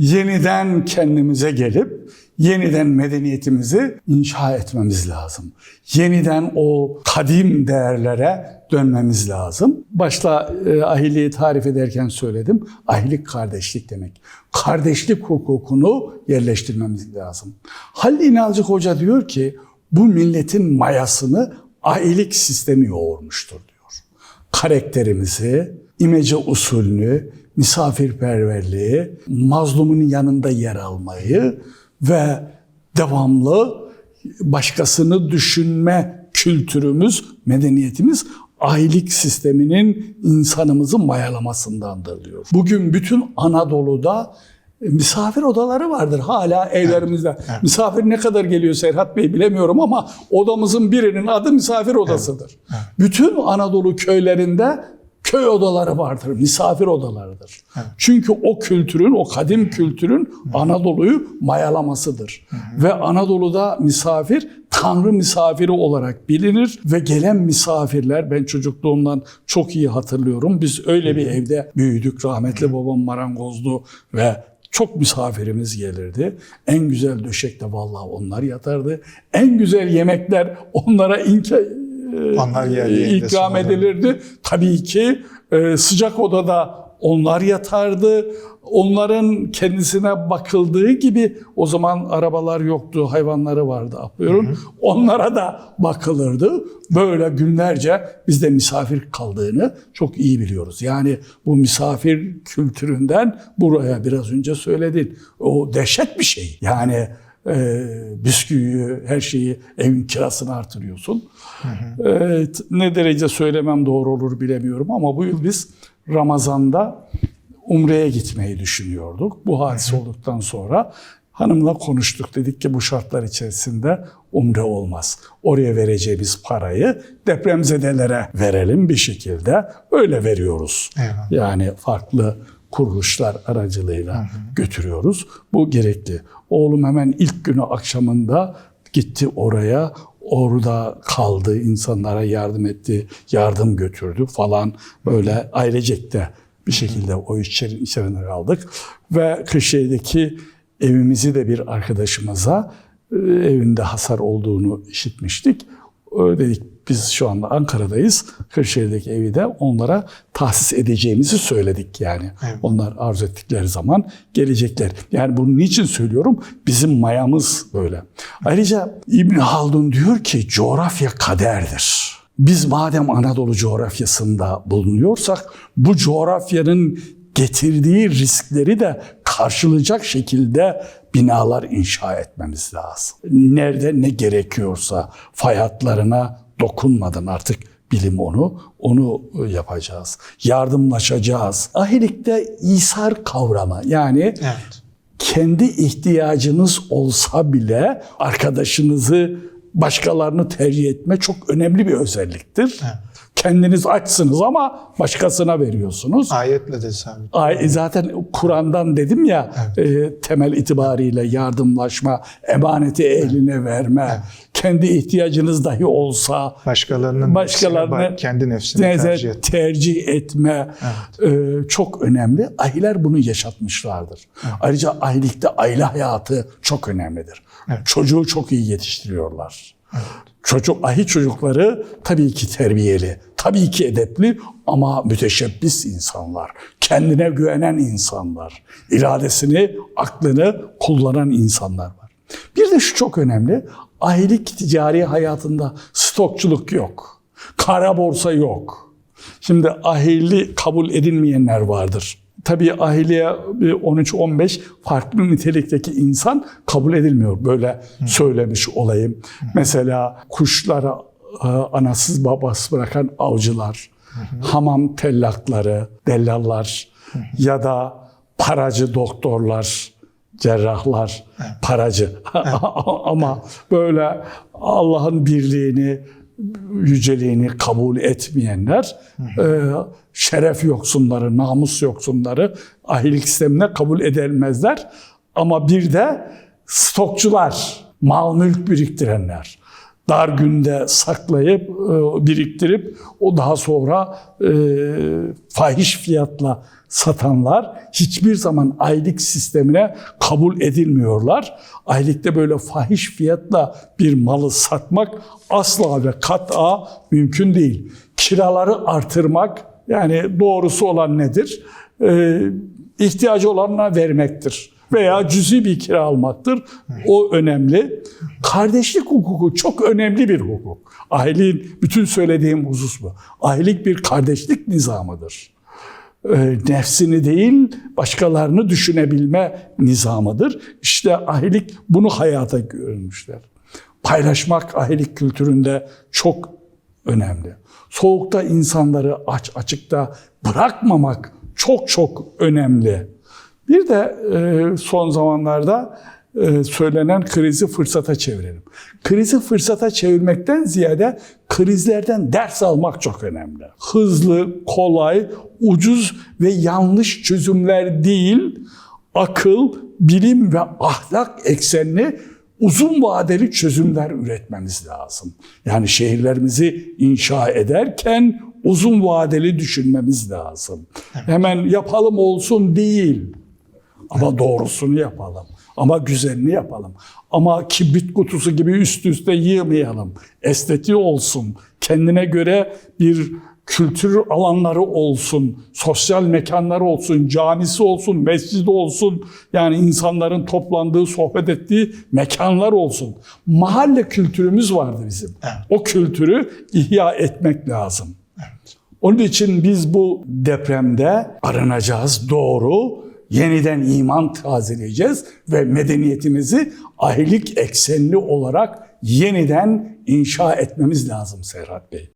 yeniden kendimize gelip yeniden medeniyetimizi inşa etmemiz lazım. Yeniden o kadim değerlere dönmemiz lazım. Başta e, ahiliği tarif ederken söyledim. Ahilik kardeşlik demek. Kardeşlik hukukunu yerleştirmemiz lazım. Halil İnalcık Hoca diyor ki bu milletin mayasını ahilik sistemi yoğurmuştur diyor. Karakterimizi, imece usulünü, misafirperverliği, mazlumun yanında yer almayı ve devamlı başkasını düşünme kültürümüz, medeniyetimiz aylık sisteminin insanımızı mayalamasındandır diyor. Bugün bütün Anadolu'da misafir odaları vardır hala evlerimizde. Misafir ne kadar geliyor Serhat Bey bilemiyorum ama odamızın birinin adı misafir odasıdır. Bütün Anadolu köylerinde köy odaları vardır, misafir odalarıdır. Çünkü o kültürün, o kadim kültürün Anadolu'yu mayalamasıdır. Ve Anadolu'da misafir Tanrı misafiri olarak bilinir ve gelen misafirler ben çocukluğumdan çok iyi hatırlıyorum. Biz öyle bir evde büyüdük. Rahmetli babam marangozdu ve çok misafirimiz gelirdi. En güzel döşekte vallahi onlar yatardı. En güzel yemekler onlara inke, Geldiğinde ikram sonra- edilirdi. Tabii ki e, sıcak odada onlar yatardı. Onların kendisine bakıldığı gibi o zaman arabalar yoktu, hayvanları vardı Afyon'un. Onlara da bakılırdı. Böyle günlerce bizde misafir kaldığını çok iyi biliyoruz. Yani bu misafir kültüründen buraya biraz önce söyledin. O dehşet bir şey. Yani e, bisküviyi, her şeyi evin kirasını artırıyorsun. Evet, ne derece söylemem doğru olur bilemiyorum ama bu yıl biz Ramazan'da Umre'ye gitmeyi düşünüyorduk. Bu hadise olduktan sonra hanımla konuştuk. Dedik ki bu şartlar içerisinde Umre olmaz. Oraya vereceğimiz parayı depremzedelere verelim bir şekilde. Öyle veriyoruz. Eyvallah. Yani farklı kuruluşlar aracılığıyla götürüyoruz. Bu gerekli. Oğlum hemen ilk günü akşamında gitti oraya. Orada kaldı, insanlara yardım etti, yardım götürdü falan. Böyle ailecek de bir şekilde o içeri, içerisinde kaldık. Ve Kırşehir'deki evimizi de bir arkadaşımıza e, evinde hasar olduğunu işitmiştik. Dedik biz şu anda Ankara'dayız. Kırşehir'deki evi de onlara tahsis edeceğimizi söyledik yani. Evet. Onlar arzu ettikleri zaman gelecekler. Yani bunu niçin söylüyorum? Bizim mayamız böyle. Ayrıca İbn Haldun diyor ki coğrafya kaderdir. Biz madem Anadolu coğrafyasında bulunuyorsak bu coğrafyanın getirdiği riskleri de karşılayacak şekilde binalar inşa etmemiz lazım. Nerede ne gerekiyorsa fay hatlarına dokunmadan artık bilim onu, onu yapacağız. Yardımlaşacağız. Ahilikte İsar kavramı yani Evet. kendi ihtiyacınız olsa bile arkadaşınızı başkalarını tercih etme çok önemli bir özelliktir. Evet. Kendiniz açsınız ama başkasına veriyorsunuz. Ayetle de sabit. Ay, zaten Kur'an'dan dedim ya e, temel itibariyle yardımlaşma, emaneti eline verme, kendi ihtiyacınız dahi olsa Başkalarının başkalarını nefsine, kendi nefsini tercih et. tercih etme e, çok önemli. Ahiler bunu yaşatmışlardır. Ayrıca ahilikte aile hayatı çok önemlidir. Çocuğu çok iyi yetiştiriyorlar. Çocuk, ahi çocukları tabii ki terbiyeli, tabii ki edepli ama müteşebbis insanlar. Kendine güvenen insanlar. iradesini, aklını kullanan insanlar var. Bir de şu çok önemli. Ahilik ticari hayatında stokçuluk yok. Kara borsa yok. Şimdi ahili kabul edilmeyenler vardır. Tabii ahiliye bir 13-15 farklı nitelikteki insan kabul edilmiyor. Böyle söylemiş olayım. Mesela kuşlara e, anasız babası bırakan avcılar, hamam tellakları, dellallar ya da paracı doktorlar, cerrahlar, paracı. Ama böyle Allah'ın birliğini, yüceliğini kabul etmeyenler, e, şeref yoksunları, namus yoksunları ahilik sistemine kabul edilmezler. Ama bir de stokçular, mal mülk biriktirenler, dar günde saklayıp e, biriktirip o daha sonra e, fahiş fiyatla satanlar hiçbir zaman aylık sistemine kabul edilmiyorlar. Aylıkta böyle fahiş fiyatla bir malı satmak asla ve kat'a mümkün değil. Kiraları artırmak yani doğrusu olan nedir? Ee, ihtiyacı olanına vermektir veya cüzi bir kira almaktır. O önemli. Kardeşlik hukuku çok önemli bir hukuk. Ahilik, bütün söylediğim husus bu. Ahilik bir kardeşlik nizamıdır. Ee, Nefsini değil, başkalarını düşünebilme nizamıdır. İşte ahilik bunu hayata görmüşler. Paylaşmak ahilik kültüründe çok önemli. Soğukta insanları aç açıkta bırakmamak çok çok önemli. Bir de e, son zamanlarda e, söylenen krizi fırsata çevirelim. Krizi fırsata çevirmekten ziyade krizlerden ders almak çok önemli. Hızlı, kolay, ucuz ve yanlış çözümler değil, akıl, bilim ve ahlak eksenli uzun vadeli çözümler üretmemiz lazım. Yani şehirlerimizi inşa ederken uzun vadeli düşünmemiz lazım. Hemen yapalım olsun değil. Ama doğrusunu yapalım. Ama güzelini yapalım. Ama kibrit kutusu gibi üst üste yığmayalım. Estetiği olsun. Kendine göre bir kültür alanları olsun, sosyal mekanları olsun, camisi olsun, mescidi olsun. Yani insanların toplandığı, sohbet ettiği mekanlar olsun. Mahalle kültürümüz vardı bizim. O kültürü ihya etmek lazım. Onun için biz bu depremde arınacağız doğru. Yeniden iman tazeleyeceğiz ve medeniyetimizi ahilik eksenli olarak yeniden inşa etmemiz lazım Serhat Bey.